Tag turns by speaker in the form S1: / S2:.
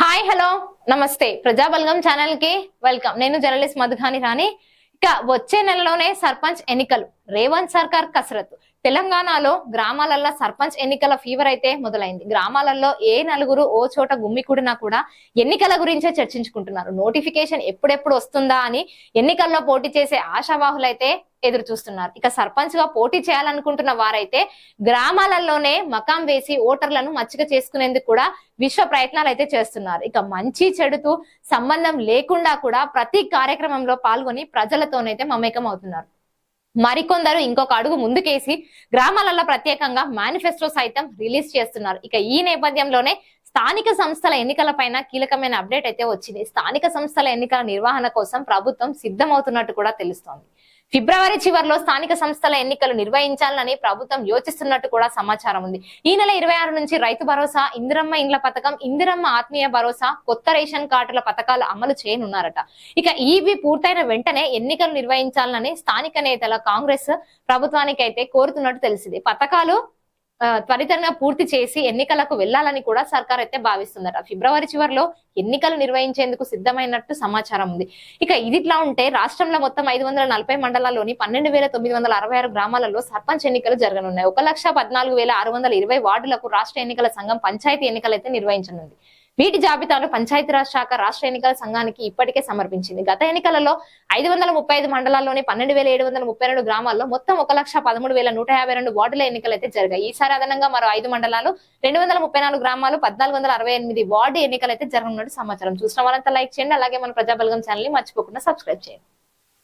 S1: Hi hello నమస్తే. ప్రజాబలగం ఛానల్కి welcome. నేను జర్నలిస్ట్ మధుగాని రాణి. ఇక వచ్చే నెలలోనే సర్పంచ్ ఎన్నికలు. రేవంత్ సర్కార్ కసరత్తు. తెలంగాణలో గ్రామాలలో సర్పంచ్ ఎన్నికల ఫీవర్ అయితే మొదలైంది. గ్రామాలలో ఏ నలుగురు ఓ చోట గుమ్మికూడినా కూడా ఎన్నికల గురించే చర్చించుకుంటున్నారు. నోటిఫికేషన్ ఎప్పుడెప్పుడు వస్తుందా అని ఎన్నికల్లో పోటీ చేసే ఆశావాహులైతే ఎదురు చూస్తున్నారు. ఇక సర్పంచ్గా పోటీ చేయాలనుకుంటున్న వారైతే గ్రామాలలోనే మకాం వేసి ఓటర్లను మచ్చిక చేసుకునేందుకు కూడా విశ్వ ప్రయత్నాలు అయితే చేస్తున్నారు. ఇక మంచి చెడుతూ సంబంధం లేకుండా కూడా ప్రతి కార్యక్రమంలో పాల్గొని ప్రజలతోనైతే మమేకం అవుతున్నారు మరికొందరు ఇంకొక అడుగు ముందుకేసి గ్రామాలలో ప్రత్యేకంగా మేనిఫెస్టో సైతం రిలీజ్ చేస్తున్నారు. ఇక ఈ నేపథ్యంలోనే స్థానిక సంస్థల ఎన్నికల పైన కీలకమైన అప్డేట్ అయితే వచ్చింది. స్థానిక సంస్థల ఎన్నికల నిర్వహణ కోసం ప్రభుత్వం సిద్ధమవుతున్నట్టు కూడా తెలుస్తోంది. ఫిబ్రవరి చివరిలో స్థానిక సంస్థల ఎన్నికలు నిర్వహించాలని ప్రభుత్వం యోచిస్తున్నట్టు కూడా సమాచారం ఉంది. ఈ నెల ఇరవై ఆరు నుంచి రైతు భరోసా ఇందిరమ్మ ఇండ్ల పథకం ఇందిరమ్మ ఆత్మీయ భరోసా కొత్త రేషన్ కార్డుల పథకాలు అమలు చేయనున్నారట. ఇక ఇవి పూర్తయిన వెంటనే ఎన్నికలు నిర్వహించాలని స్థానిక నేతల కాంగ్రెస్ ప్రభుత్వానికి అయితే కోరుతున్నట్టు తెలిసింది. పథకాలు త్వరితంగా పూర్తి చేసి ఎన్నికలకు వెళ్ళాలని కూడా సర్కార్ అయితే భావిస్తుందట ఫిబ్రవరి చివరిలో ఎన్నికలు నిర్వహించేందుకు సిద్ధమైనట్టు సమాచారం ఉంది. ఇక ఇదిట్లా ఉంటే రాష్ట్రంలో మొత్తం ఐదు వందల నలభై మండలాల్లోని పన్నెండు వేల తొమ్మిది వందల అరవై ఆరు గ్రామాలలో సర్పంచ్ ఎన్నికలు జరగనున్నాయి. ఒక లక్ష పద్నాలుగు వేల ఆరు వందల ఇరవై వార్డులకు రాష్ట్ర ఎన్నికల సంఘం పంచాయతీ ఎన్నికలు అయితే నిర్వహించనుంది. వీటి జాబితాను పంచాయతీరాజ్ శాఖ రాష్ట్ర ఎన్నికల సంఘానికి ఇప్పటికే సమర్పించింది. గత ఎన్నికలలో ఐదు వందల ముప్పై ఐదు మండలాల్లోని పన్నెండు వేల ఏడు వందల ముప్పై రెండు గ్రామాల్లో మొత్తం ఒక లక్ష పదమూడు వేల నూట యాభై రెండు వార్డుల ఎన్నికలైతే జరిగాయి. ఈసారి అదనంగా మరో ఐదు మండలాలు రెండు వందల ముప్పై నాలుగు గ్రామాలు పద్నాలుగు వందల అరవై ఎనిమిది వార్డు ఎన్నికలైతే జరగనున్నట్టు సమాచారం. చూసిన వారంతా లైక్ చేయండి అలాగే మన ప్రజాబలగం ఛానల్ని మర్చిపోకుండా సబ్స్క్రైబ్ చేయండి.